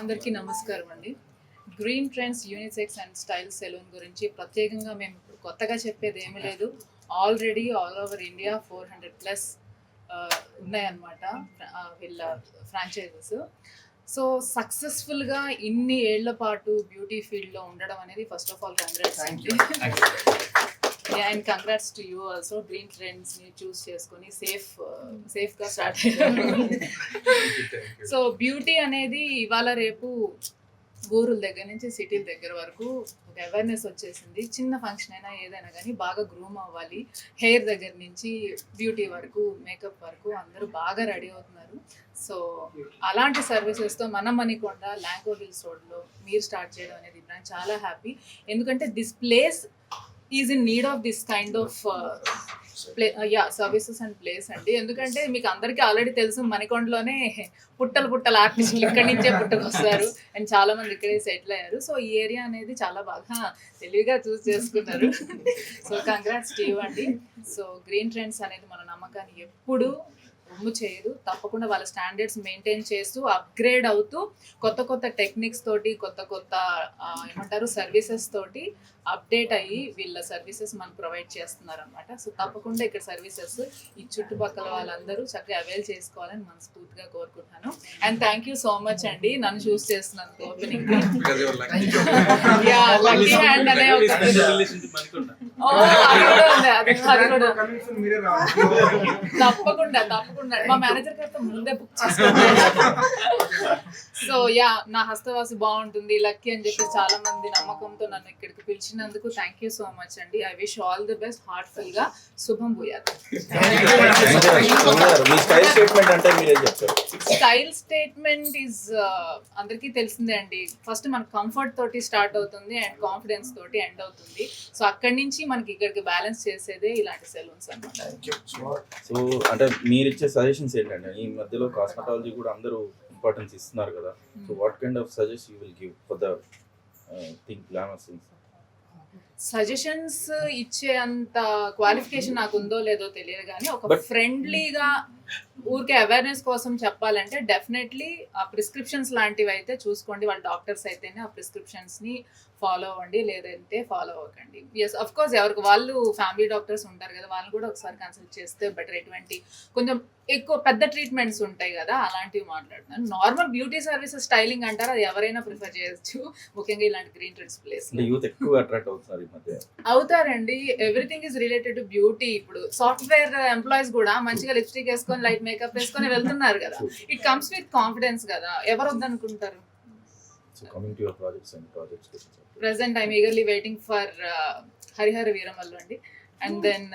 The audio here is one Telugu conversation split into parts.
అందరికీ నమస్కారం అండి. Green Trends unisex and style salon గురించి ప్రత్యేకంగా మేము ఇప్పుడు కొత్తగా చెప్పేది ఏమీ లేదు. Already all over India four hundred plus ఉన్నాయన్నమాట వీళ్ళ ఫ్రాంచైజెస్ సో సక్సెస్ఫుల్గా ఇన్ని ఏళ్ళ పాటు బ్యూటీ ఫీల్డ్లో ఉండడం అనేది ఫస్ట్ ఆఫ్ ఆల్ కంగ్రాట్స్ అండి congrats to you also Green ట్రెండ్స్ని choose చేసుకొని సేఫ్ సేఫ్గా స్టార్ట్ సో బ్యూటీ అనేది ఇవాళ రేపు ఊరుల దగ్గర నుంచి సిటీల దగ్గర వరకు ఒక అవేర్నెస్ వచ్చేసింది. చిన్న ఫంక్షన్ అయినా ఏదైనా కానీ బాగా గ్రూమ్ అవ్వాలి. హెయిర్ దగ్గర నుంచి బ్యూటీ వరకు మేకప్ వరకు అందరూ బాగా రెడీ అవుతున్నారు. సో అలాంటి సర్వీసెస్తో మన మణికొండ ల్యాంకో హిల్స్ రోడ్లో మీరు స్టార్ట్ చేయడం అనేది నాకు చాలా హ్యాపీ ఎందుకంటే this place is in need of this kind of play yeah services and place అండి. ఎందుకంటే మీకు అందరికీ ఆల్రెడీ తెలుసు మణికొండలోనే పుట్టలు పుట్టల ఆర్టిస్టులు ఇక్కడి నుంచే పుట్టుకొస్తారు. అండ్ చాలా మంది ఇక్కడే సెటిల్ అయ్యారు. సో ఈ ఏరియా అనేది చాలా బాగా తెలివిగా చూస్ చేసుకున్నారు. సో కంగ్రాట్స్ టీవ్ అండి. సో గ్రీన్ ట్రెండ్స్ అనేది మన నమ్మకాన్ని ఎప్పుడు రొమ్ము చేయదు. తప్పకుండా వాళ్ళ స్టాండర్డ్స్ మెయింటైన్ చేస్తూ అప్గ్రేడ్ అవుతూ కొత్త కొత్త టెక్నిక్స్ తోటి కొత్త కొత్త ఏమంటారు సర్వీసెస్ తోటి అప్డేట్ అయ్యి వీళ్ళ సర్వీసెస్ మనకు ప్రొవైడ్ చేస్తున్నారు అనమాట సో తప్పకుండా ఇక్కడ సర్వీసెస్ ఈ చుట్టుపక్కల వాళ్ళందరూ చక్కగా అవైల్ చేసుకోవాలని మనస్ఫూర్తిగా కోరుకుంటున్నాను. And thank you so much అండి. నన్ను చూస్ చేస్తున్నందుకు ఓపెనింగ్ లక్కీ హ్యాండ్ అనే ఒక తప్పకుండా తప్పకుండా మా మేనేజర్ గారితో ముందే బుక్ చేసుకుంటాను సో యా నా హస్తవాసి బాగుంటుంది లక్కీ అని చెప్పి చాలా మంది నమ్మకంతో నన్ను ఇక్కడికి పిలిచినందుకు థ్యాంక్ యూ సో మచ్ అండి. I wish all the best హార్ట్ఫుల్గా శుభం చెప్తారు స్టైల్ స్టేట్మెంట్ ఈజ్ అందరికీ తెలిసిందే అండి. ఫస్ట్ మన కంఫర్ట్ తోటి స్టార్ట్ అవుతుంది అండ్ కాన్ఫిడెన్స్ తోటి ఎండ్ అవుతుంది. సో అక్కడి నుంచి మనకి ఇక్కడికి బ్యాలెన్స్ చేసేదే ఇలాంటి సెలూన్స్ అన్నమాట. సో అంటే మీరు ఇచ్చే సజెషన్స్ ఏంటంటే ఈ మధ్యలో కాస్మెటాలజీ కూడా అందరూ ఇంపార్టెన్స్ ఇస్తున్నారు కదా. So what kind of suggest you will give for the think glamour things suggestions ఇచ్చే అంత క్వాలిఫికేషన్ నాకు ఉందో లేదో తెలియదు కానీ ఒక ఫ్రెండ్లీగా ఊరికే అవేర్నెస్ కోసం చెప్పాలంటే డెఫినెట్లీ ఆ ప్రిస్క్రిప్షన్స్ లాంటివి అయితే చూసుకోండి. వాళ్ళ డాక్టర్స్ అయితేనే ఆ ప్రిస్క్రిప్షన్స్ని ఫాలో అవ్వండి లేదంటే ఫాలో అవ్వకండి. ఎస్ అఫ్ కోర్స్ ఎవరికి వాళ్ళు ఫ్యామిలీ డాక్టర్స్ ఉంటారు కదా వాళ్ళు కూడా ఒకసారి కన్సల్ట్ చేస్తే బెటర్ ఎటువంటి కొంచెం ఎక్కువ పెద్ద ట్రీట్మెంట్స్ ఉంటాయి కదా అలాంటివి మాట్లాడుతున్నాను నార్మల్ బ్యూటీ సర్వీసెస్ స్టైలింగ్ అంటారు అది ఎవరైనా ప్రిఫర్ చేయొచ్చు. ముఖ్యంగా ఇలాంటి గ్రీన్ ట్రెండ్స్ ప్లేస్ యూత్ ఎక్కువ అట్రాక్ట్ అవుతారండి. Everything is related to beauty ఇప్పుడు సాఫ్ట్వేర్ ఎంప్లాయీస్ కూడా మంచిగా లిప్స్టిక్ వేసుకొని లైట్ మేకప్ వేసుకొని వెళ్తున్నారు కదా. ఇట్ కమ్స్ విత్ కాన్ఫిడెన్స్ కదా. ఎవరు వద్దనుకుంటారు so coming to your projects and projects గురించి present I'm eagerly waiting for Harihara Veeramallu అండి. అండ్ దెన్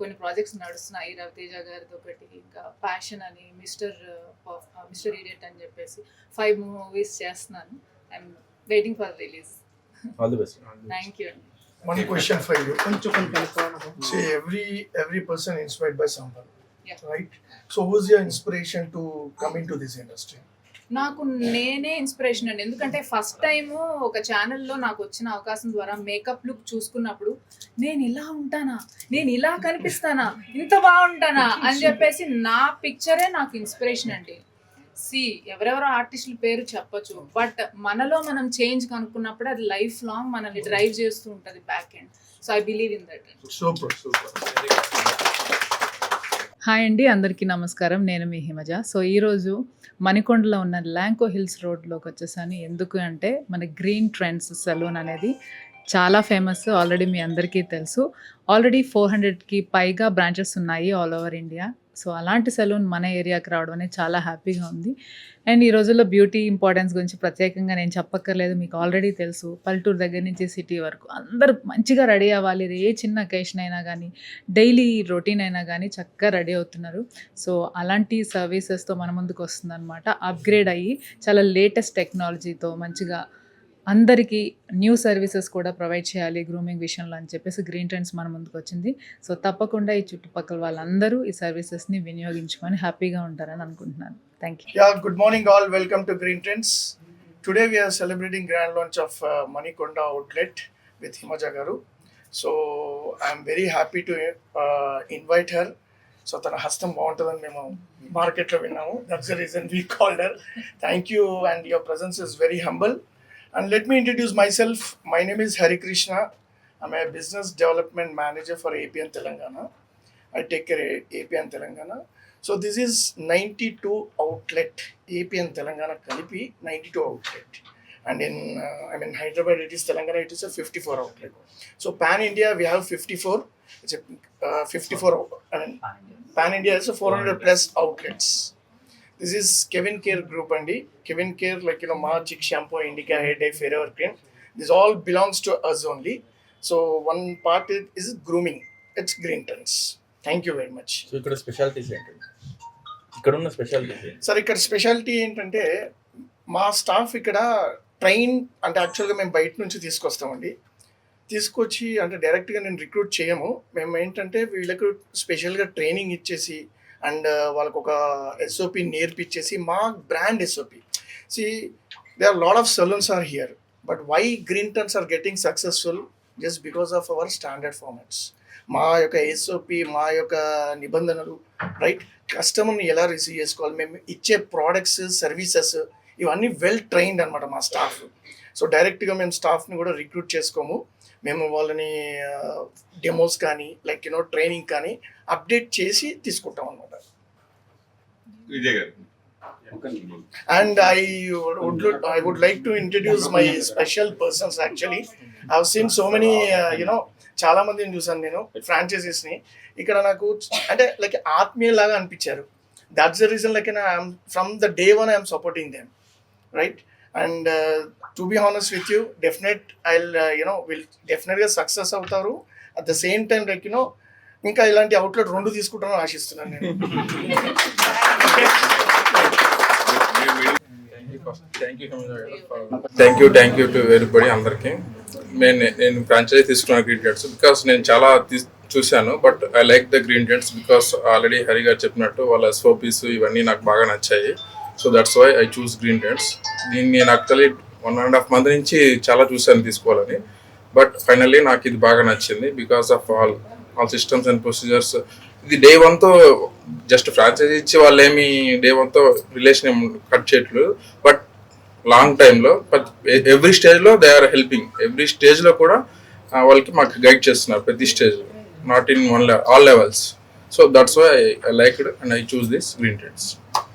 కొన్ని ప్రాజెక్ట్స్ నడుస్తున్నాయి. రవితేజ గారిది ఒకటి ఇంకా ప్యాషన్ అని మిస్టర్ మిస్టర్ ఈడియట్ అని చెప్పేసి ఫైవ్ మూవీస్ చేస్తున్నాను. I'm waiting for release all the best thank you అండి. One question for you. కొంచెం. See, every every person inspired by someone, Yeah. right? So, who's your inspiration to come into this industry? నాకు నేనే ఇన్స్పిరేషన్ అండి ఎందుకంటే ఫస్ట్ టైం ఒక ఛానల్లో నాకు వచ్చిన అవకాశం ద్వారా మేకప్ లుక్ చూసుకున్నప్పుడు నేను ఇలా ఉంటానా నేను ఇలా కనిపిస్తానా ఇంత బాగుంటానా అని చెప్పేసి నా పిక్చరే నాకు ఇన్స్పిరేషన్ అండి సి ఎవరెవరో ఆర్టిస్టుల పేరు చెప్పొచ్చు బట్ మనలో మనం చేంజ్ కనుక్కున్నప్పుడు అది లైఫ్ లాంగ్ మనల్ని డ్రైవ్ చేస్తూ ఉంటుంది back end so I believe in that Super, super. Hi అండి అందరికీ నమస్కారం. నేను మీ హిమజ. సో ఈరోజు మణికొండలో ఉన్న ల్యాంకో హిల్స్ రోడ్లోకి వచ్చేసాను. ఎందుకు అంటే మన గ్రీన్ ట్రెండ్స్ సెలూన్ అనేది చాలా ఫేమస్ ఆల్రెడీ మీ అందరికీ తెలుసు. ఆల్రెడీ ఫోర్ హండ్రెడ్కి పైగా బ్రాంచెస్ ఉన్నాయి ఆల్ ఓవర్ ఇండియా. సో అలాంటి సెలూన్ మన ఏరియాకి రావడం అనేది చాలా హ్యాపీగా ఉంది. అండ్ ఈ రోజుల్లో బ్యూటీ ఇంపార్టెన్స్ గురించి ప్రత్యేకంగా నేను చెప్పక్కర్లేదు మీకు ఆల్రెడీ తెలుసు. పల్లెటూరు దగ్గర నుంచి సిటీ వరకు అందరూ మంచిగా రెడీ అవ్వాలి. ఏ చిన్న అకేషన్ అయినా కానీ డైలీ రొటీన్ అయినా కానీ చక్కగా రెడీ అవుతున్నారు. సో అలాంటి సర్వీసెస్తో మన ముందుకు వస్తుందన్నమాట. అప్గ్రేడ్ అయ్యి చాలా లేటెస్ట్ టెక్నాలజీతో మంచిగా అందరికీ న్యూ సర్వీసెస్ కూడా ప్రొవైడ్ చేయాలి గ్రూమింగ్ విషయంలో అని చెప్పేసి గ్రీన్ ట్రెండ్స్ మన ముందుకు వచ్చింది. సో తప్పకుండా ఈ చుట్టుపక్కల వాళ్ళందరూ ఈ సర్వీసెస్ని వినియోగించుకొని హ్యాపీగా ఉంటారని అనుకుంటున్నాను. Thank you good morning all welcome to Green Trends today we are celebrating grand launch of Manikonda outlet with Manikonda garu so I'm very happy to invite her so తన హస్తం బాగుంటుందని మేము మార్కెట్లో విన్నాము. That's the reason we called her thank you and your presence is very humble And let me introduce myself. My name is Hari Krishna. I'm a business development manager for APN Telangana. I take care of APN Telangana. So this is 92 outlet APN Telangana Kalipi 92 outlet. And in uh, I mean Hyderabad it is Telangana it is a 54 outlet. So pan India we have 54. It's a uh, 54 I mean, pan India is a 400 plus outlets. This is CavinKare group అండి. Kevin care like you know మార్చిక్ shampoo Indica head I Fairever cream this all belongs to us only so one part is grooming it's Green Trends thank you very much ఇక్కడ స్పెషాలిటీస్ ఏంటంటే ఇక్కడ ఉన్న స్పెషాలిటీ సార్ ఇక్కడ స్పెషాలిటీ ఏంటంటే మా స్టాఫ్ ఇక్కడ ట్రైన్ అంటే యాక్చువల్గా మేము బయట నుంచి తీసుకొస్తామండి. తీసుకొచ్చి అంటే డైరెక్ట్గా నేను రిక్రూట్ చేయము. మేము ఏంటంటే వీళ్ళకు స్పెషల్గా ట్రైనింగ్ ఇచ్చేసి అండ్ వాళ్ళకు ఒక ఎస్ఓపి నేర్పించేసి మా brand SOP see they are lot of salons are here but why Green Trends are getting successful just because of our standard formats మా యొక్క ఎస్ఓపి మా యొక్క నిబంధనలు రైట్ కస్టమర్ని ఎలా రిసీవ్ చేసుకోవాలి? మేము ఇచ్చే ప్రోడక్ట్స్ సర్వీసెస్ ఇవన్నీ వెల్ ట్రైన్డ్ అనమాట మా స్టాఫ్ సో డైరెక్ట్గా మేము స్టాఫ్ని కూడా రిక్రూట్ చేసుకోము. మేము వాళ్ళని డెమోస్ కానీ లైక్ యూనో ట్రైనింగ్ కానీ అప్డేట్ చేసి తీసుకుంటాం అనమాట would I would like to introduce my special persons actually. I've seen so many uh, you know చాలా మందిని చూసాను నేను franchises ని ఇక్కడ నాకు అంటే లైక్ ఆత్మీయలాగా అనిపించారు. That's the reason like I'm from the day one I'm supporting them right? And to be honest with you definite I you know will డెఫినెట్గా సక్సెస్ అవుతారు. At the same time like you know ఇంకా ఇలాంటి అవుట్లెట్ రెండు తీసుకుంటానని ఆశిస్తున్నాను నేను. Thank you thank you to everybody అందరికి. నేను నేను ఫ్రాంచైజీ తీసుకున్నాను గ్రీన్ టెంట్స్ బికాస్ నేను చాలా చూశాను but I like the green trends because already Hari గారు చెప్పినట్టు వాళ్ళ సోపీస్ ఇవన్నీ నాకు బాగా నచ్చాయి. So that's why I choose green trends దీన్ని నేను actually one and half month నుంచి చాలా చూశాను తీసుకోవాలని. బట్ ఫైనల్లీ నాకు ఇది బాగా నచ్చింది because of all all systems and procedures ఇది డే వన్తో జస్ట్ ఫ్రాంచైజీ ఇచ్చి వాళ్ళు ఏమి డే వన్తో రిలేషన్ ఏం కట్ చేయట్లేదు. బట్ లాంగ్ టైంలో బట్ ఎవ్రీ స్టేజ్లో దే ఆర్ హెల్పింగ్ ఎవ్రీ స్టేజ్లో కూడా వాళ్ళకి మాకు గైడ్ చేస్తున్నారు ప్రతి స్టేజ్లో not in one all levels so that's why I like and I choose this green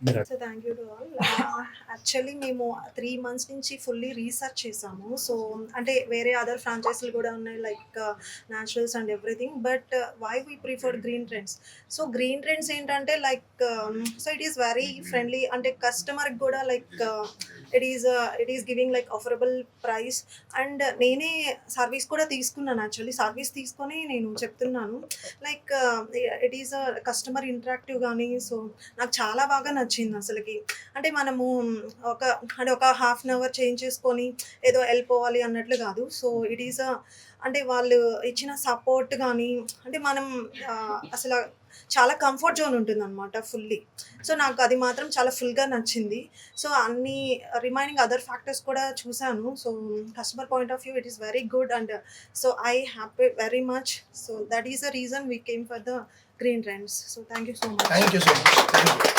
So thank you to all actually మేము త్రీ మంత్స్ నుంచి ఫుల్లీ రీసెర్చ్ చేసాము. సో అంటే వేరే అదర్ ఫ్రాంచైజీలు కూడా ఉన్నాయి like Naturals and everything but why we prefer Green Trends so Green Trends ఏంటంటే like so it is very friendly అంటే కస్టమర్కి కూడా like it is it is giving like affordable price and నేనే సర్వీస్ కూడా తీసుకున్నాను యాక్చువల్లీ సర్వీస్ తీసుకొని నేను చెప్తున్నాను. Like it is customer interactive కానీ సో నాకు చాలా బాగా నచ్చింది. వచ్చింది అసలుకి. అంటే మనము ఒక అంటే ఒక హాఫ్ అన్ అవర్ చేంజ్ చేసుకొని ఏదో వెళ్ళిపోవాలి అన్నట్లు కాదు. సో ఇట్ ఈస్ అంటే వాళ్ళు ఇచ్చిన సపోర్ట్ కానీ అంటే మనం అసలు చాలా కంఫర్ట్ జోన్ ఉంటుంది అనమాట ఫుల్లీ సో నాకు అది మాత్రం చాలా ఫుల్గా నచ్చింది. సో అన్ని రిమైనింగ్ అదర్ ఫ్యాక్టర్స్ కూడా చూశాను. So customer point of view it is very good and so I happy very much so that is the reason we came for the Green Trends so thank you so much thank you so much